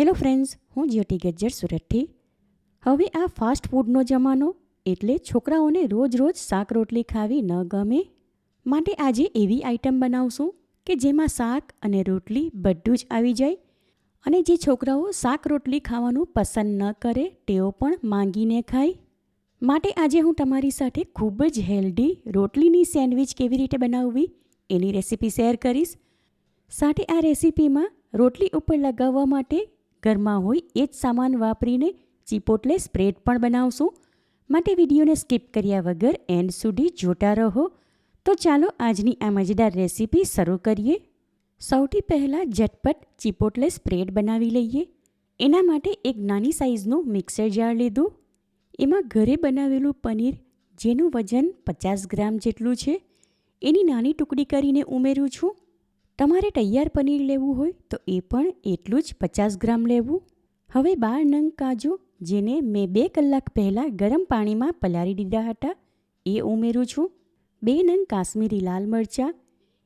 Hello friends, હું જ્યોતિ ગજ્જર સુરતથી હવે આ ફાસ્ટ ફૂડનો જમાનો એટલે છોકરાઓને રોજ રોજ શાક રોટલી ખાવી ન ગમે. માટે આજે એવી આઇટમ બનાવશું કે જેમાં શાક અને રોટલી બધું જ આવી જાય અને જે છોકરાઓ શાક રોટલી ખાવાનું પસંદ ન કરે તેઓ પણ માંગીને ખાય. માટે આજે હું તમારી સાથે ખૂબ જ હેલ્ધી રોટલીની સેન્ડવિચ કેવી રીતે બનાવવી એની રેસીપી શેર કરીશ. સાથે આ રેસીપીમાં રોટલી ઉપર લગાવવા માટે ઘરમાં હોય એ જ સામાન વાપરીને ચીપોટલે સ્પ્રેડ પણ બનાવશું. માટે વિડીયોને સ્કીપ કર્યા વગર એન્ડ સુધી જોતા રહો. તો ચાલો આજની આ મજેદાર રેસીપી શરૂ કરીએ. સૌથી પહેલાં ઝટપટ ચીપોટલે સ્પ્રેડ બનાવી લઈએ. એના માટે એક નાની સાઇઝનું મિક્સર જાર લીધું. એમાં ઘરે બનાવેલું પનીર, જેનું વજન પચાસ ગ્રામ જેટલું છે. એની નાની ટુકડી કરીને ઉમેરું છું. તમારે તૈયાર પનીર લેવું હોય તો એ પણ એટલું જ પચાસ ગ્રામ લેવું. હવે બાર નંગ કાજુ, જેને મેં બે કલાક પહેલાં ગરમ પાણીમાં પલાળી દીધા હતા, એ ઉમેરું છું. બે નંગ કાશ્મીરી લાલ મરચાં,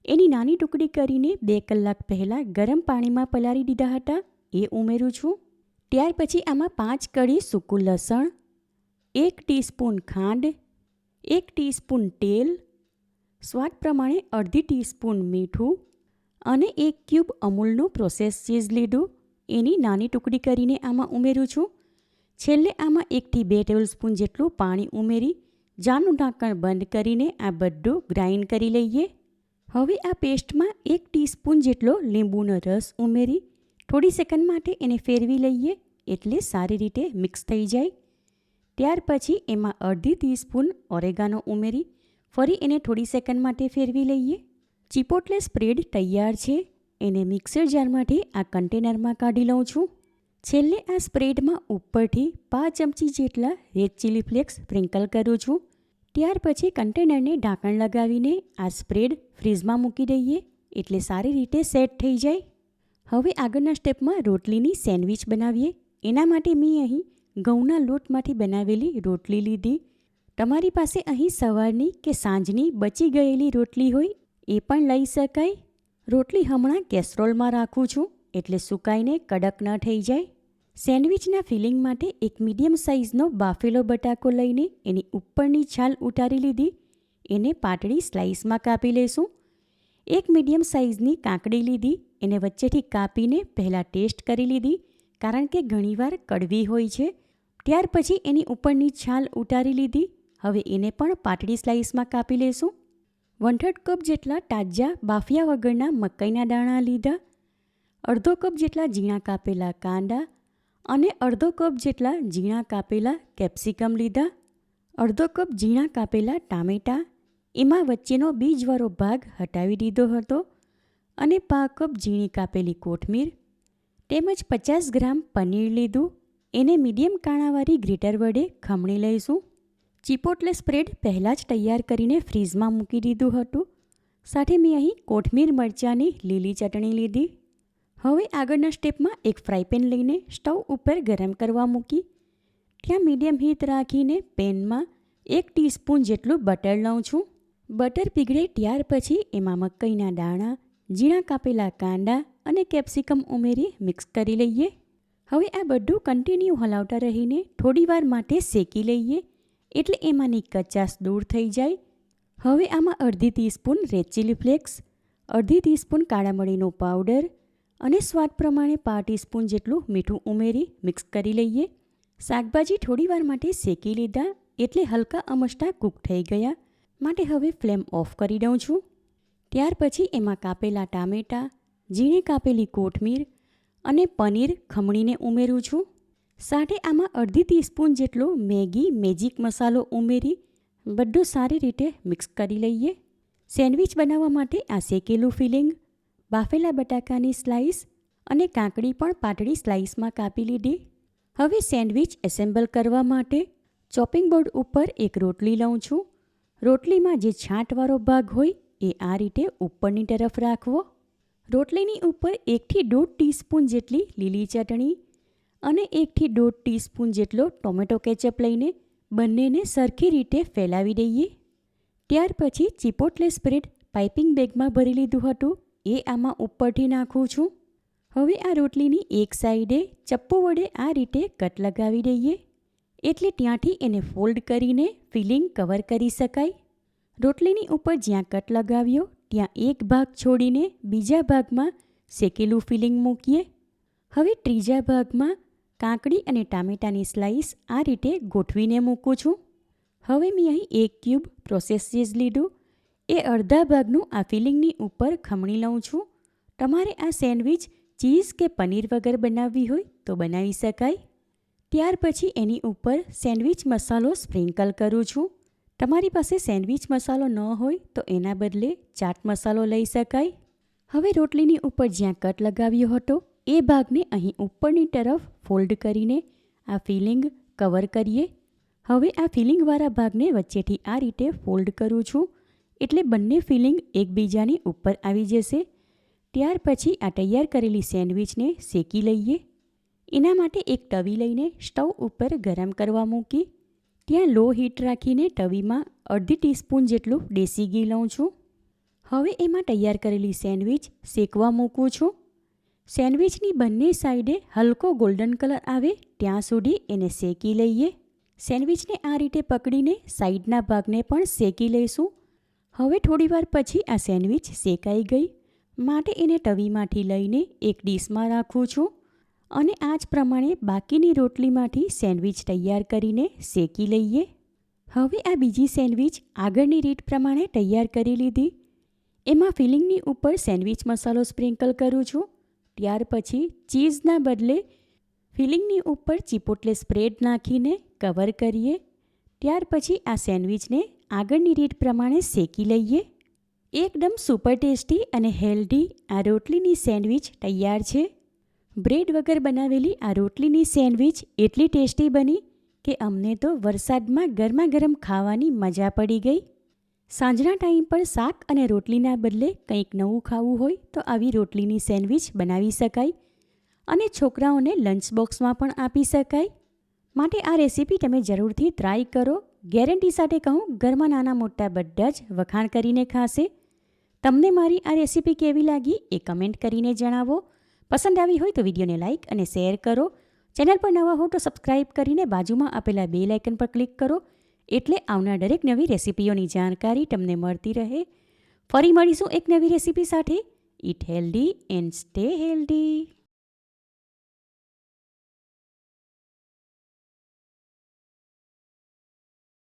એની નાની ટુકડી કરીને બે કલાક પહેલાં ગરમ પાણીમાં પલાળી દીધા હતા, એ ઉમેરું છું. ત્યાર પછી આમાં પાંચ કળી સૂકું લસણ, એક ટીસ્પૂન ખાંડ, એક ટીસ્પૂન તેલ, સ્વાદ પ્રમાણે અડધી ટીસ્પૂન મીઠું અને એક ક્યુબ અમૂલનું પ્રોસેસ ચીઝ લીધું. એની નાની ટુકડી કરીને આમાં ઉમેરું છું. છેલ્લે આમાં એકથી બે ટેબલ સ્પૂન જેટલું પાણી ઉમેરી જાનું ઢાંકણ બંધ કરીને આ બધું ગ્રાઇન્ડ કરી લઈએ. હવે આ પેસ્ટમાં એક ટીસ્પૂન જેટલો લીંબુનો રસ ઉમેરી થોડી સેકન્ડ માટે એને ફેરવી લઈએ એટલે સારી રીતે મિક્સ થઈ જાય. ત્યાર પછી એમાં અડધી ટીસ્પૂન ઓરેગાનો ઉમેરી ફરી એને થોડી સેકન્ડ માટે ફેરવી લઈએ. ચીપોટલે સ્પ્રેડ તૈયાર છે. એને મિક્સર જારમાંથી આ કન્ટેનરમાં કાઢી લઉં છું. છેલ્લે આ સ્પ્રેડમાં ઉપરથી પાંચ ચમચી જેટલા રેડ ચીલી ફ્લેક્સ સ્પ્રિંકલ કરું છું. ત્યાર પછી કન્ટેનરને ઢાંકણ લગાવીને આ સ્પ્રેડ ફ્રીઝમાં મૂકી દઈએ, એટલે સારી રીતે સેટ થઈ જાય. હવે આગળના સ્ટેપમાં રોટલીની સેન્ડવિચ બનાવીએ. એના માટે મેં અહીં ઘઉંના લોટમાંથી બનાવેલી રોટલી લીધી. તમારી પાસે અહીં સવારની કે સાંજની બચી ગયેલી રોટલી હોય એ પણ લઈ શકાય? રોટલી હમણાં કેસરોલમાં રાખું છું, એટલે સુકાઈને કડક ન થઈ જાય. સેન્ડવિચના ફિલિંગ માટે એક મીડિયમ સાઇઝનો બાફેલો બટાકો લઈને એની ઉપરની છાલ ઉતારી લીધી. એને પાતળી સ્લાઇસમાં કાપી લેશું. એક મીડિયમ સાઇઝની કાકડી લીધી, એને વચ્ચેથી કાપીને પહેલાં ટેસ્ટ કરી લીધી, કારણ કે ઘણીવાર કડવી હોય છે. ત્યાર પછી એની ઉપરની છાલ ઉતારી લીધી. હવે એને પણ પાતળી સ્લાઇસમાં કાપી લેશું. વન કપ જેટલા તાજા બાફિયા વગરના મકાઈના દાણા લીધા, અડધો કપ જેટલા ઝીણા કાપેલા કાંદા અને અડધો કપ જેટલા ઝીણા કાપેલા કેપ્સિકમ લીધા, અડધો કપ ઝીણા કાપેલા ટામેટાં, એમાં વચ્ચેનો બીજવાળો ભાગ હટાવી દીધો હતો અને પા કપ ઝીણી કાપેલી કોથમીર તેમજ પચાસ ગ્રામ પનીર લીધું. એને મીડિયમ કાણાવાળી ગ્રેટર વડે ખમણી લઈશું. ચીપોટલે સ્પ્રેડ પહેલાં જ તૈયાર કરીને ફ્રીઝમાં મૂકી દીધું હતું. સાથે મેં અહીં કોથમીર મરચાંની લીલી ચટણી લીધી. હવે આગળના સ્ટેપમાં એક ફ્રાયપેન લઈને સ્ટવ ઉપર ગરમ કરવા મૂકી. ત્યાં મીડિયમ હીટ રાખીને પેનમાં એક ટીસ્પૂન જેટલું બટર લઉં છું. બટર પીગળે ત્યાર પછી એમાં મકાઈના દાણા, ઝીણા કાપેલા કાંદા અને કેપ્સિકમ ઉમેરી મિક્સ કરી લઈએ. હવે આ બધું કન્ટિન્યુ હલાવતા રહીને થોડીવાર માટે શેકી લઈએ. એટલે એમાંની કચાશ દૂર થઈ જાય. હવે આમાં અડધી ટીસ્પૂન રેડ ચીલી ફ્લેક્સ, અડધી ટીસ્પૂન કાળા મરીનો પાવડર અને સ્વાદ પ્રમાણે પા ટીસ્પૂન જેટલું મીઠું ઉમેરી મિક્સ કરી લઈએ. શાકભાજી થોડીવાર માટે શેકી લીધા એટલે હલકા અમસ્ટા કૂક થઈ ગયા. માટે હવે ફ્લેમ ઓફ કરી દઉં છું. ત્યાર પછી એમાં કાપેલા ટામેટાં, ઝીણે કાપેલી કોથમીર અને પનીર ખમણીને ઉમેરું છું. સાથે આમાં અડધી ટીસ્પૂન જેટલો મેગી મેજિક મસાલો ઉમેરી બધું સારી રીતે મિક્સ કરી લઈએ સેન્ડવિચ બનાવવા માટે આ શેકેલું ફિલિંગ બાફેલા બટાકાની સ્લાઇસ અને કાકડી પણ પાતળી સ્લાઇસમાં કાપી લીધી હવે સેન્ડવિચ એસેમ્બલ કરવા માટે ચોપિંગ બોર્ડ ઉપર એક રોટલી લઉં છું રોટલીમાં જે છાંટવાળો ભાગ હોય એ આ રીતે ઉપરની તરફ રાખવો। રોટલીની ઉપર એકથી દોઢ ટીસ્પૂન જેટલી લીલી ચટણી અને એકથી દોઢ ટીસ્પૂન જેટલો ટોમેટો કેચઅપ લઈને બંનેને સરખી રીતે ફેલાવી દઈએ. ત્યાર પછી ચીપોટલે સ્પ્રેડ પાઇપિંગ બેગમાં ભરી લીધું હતું. એ આમાં ઉપરથી નાખું છું. હવે આ રોટલીની એક સાઈડે ચપ્પુ વડે આ રીતે કટ લગાવી દઈએ. એટલે ત્યાંથી એને ફોલ્ડ કરીને ફિલિંગ કવર કરી શકાય. રોટલીની ઉપર જ્યાં કટ લગાવ્યો, ત્યાં એક ભાગ છોડીને બીજા ભાગમાં શેકેલું ફિલિંગ મૂકીએ. હવે ત્રીજા ભાગમાં કાકડી અને ટામેટાની સ્લાઈસ આ રીતે ગોઠવીને મૂકું છું. હવે મેં અહીં એક ક્યુબ પ્રોસેસ ચીઝ લીધું. એ અડધા ભાગનું આ ફિલિંગની ઉપર ખમણી લઉં છું. તમારે આ સેન્ડવિચ ચીઝ કે પનીર વગર બનાવવી હોય તો બનાવી શકાય. ત્યાર પછી એની ઉપર સેન્ડવિચ મસાલો સ્પ્રિંકલ કરું છું. તમારી પાસે સેન્ડવિચ મસાલો ન હોય તો એના બદલે ચાટ મસાલો લઈ શકાય. હવે રોટલીની ઉપર જ્યાં કટ લગાવ્યો હતો એ ભાગને અહીં ઉપરની તરફ ફોલ્ડ કરીને આ ફિલિંગ કવર કરીએ. હવે આ ફિલિંગવાળા ભાગને વચ્ચેથી આ રીતે ફોલ્ડ કરું છું. એટલે બંને ફિલિંગ એકબીજાની ઉપર આવી જશે. ત્યાર પછી આ તૈયાર કરેલી સેન્ડવિચને શેકી લઈએ. એના માટે એક તવી લઈને સ્ટવ ઉપર ગરમ કરવા મૂકી. ત્યાં લો હીટ રાખીને તવીમાં અડધી ટીસ્પૂન જેટલું દેશી ઘી લઉં છું. હવે એમાં તૈયાર કરેલી સેન્ડવિચ શેકવા મૂકું છું. સેન્ડવિચની બંને સાઈડે હલકો ગોલ્ડન કલર આવે, ત્યાં સુધી એને શેકી લઈએ. સેન્ડવિચને આ રીતે પકડીને સાઈડના ભાગને પણ શેકી લઈશું. હવે થોડીવાર પછી આ સેન્ડવિચ શેકાઈ ગઈ. માટે એને તવીમાંથી લઈને એક ડીશમાં રાખું છું. અને આ જ પ્રમાણે બાકીની રોટલીમાંથી સેન્ડવિચ તૈયાર કરીને શેકી લઈએ. હવે આ બીજી સેન્ડવિચ આગળની રીત પ્રમાણે તૈયાર કરી લીધી. એમાં ફિલિંગની ઉપર સેન્ડવિચ મસાલો સ્પ્રિંકલ કરું છું. ત્યાર પછી ચીઝના બદલે ફિલિંગની ઉપર ચીપોટલે સ્પ્રેડ નાખીને કવર કરીએ. ત્યાર પછી આ સેન્ડવિચને આગળની રીત પ્રમાણે શેકી લઈએ. એકદમ સુપર ટેસ્ટી અને હેલ્ધી આ રોટલીની સેન્ડવિચ તૈયાર છે. બ્રેડ વગર બનાવેલી આ રોટલીની સેન્ડવિચ એટલી ટેસ્ટી બની કે અમને તો વરસાદમાં ગરમા ગરમ ખાવાની મજા પડી ગઈ. સાંજના ટાઈમ પર શાક અને રોટલીના બદલે કંઈક નવું ખાવું હોય તો આવી રોટલીની સેન્ડવિચ બનાવી શકાય અને છોકરાઓને લંચ બોક્સમાં પણ આપી શકાય. માટે આ રેસીપી તમે જરૂરથી ટ્રાય કરો. ગેરંટી સાથે કહું, ઘરમાં નાના મોટા બધા જ વખાણ કરીને ખાશે. તમને મારી આ રેસીપી કેવી લાગી એ કમેન્ટ કરીને જણાવો. પસંદ આવી હોય તો વિડીયોને લાઇક અને શેર કરો. ચેનલ પર નવા હો તો સબસ્ક્રાઇબ કરીને બાજુમાં આપેલા બે લાઇકન પર ક્લિક કરો. એટલે આવનાર દરેક નવી રેસીપીઓની જાણકારી તમને મળતી રહે. ફરી મળીશું એક નવી રેસીપી સાથે. Eat healthy and stay healthy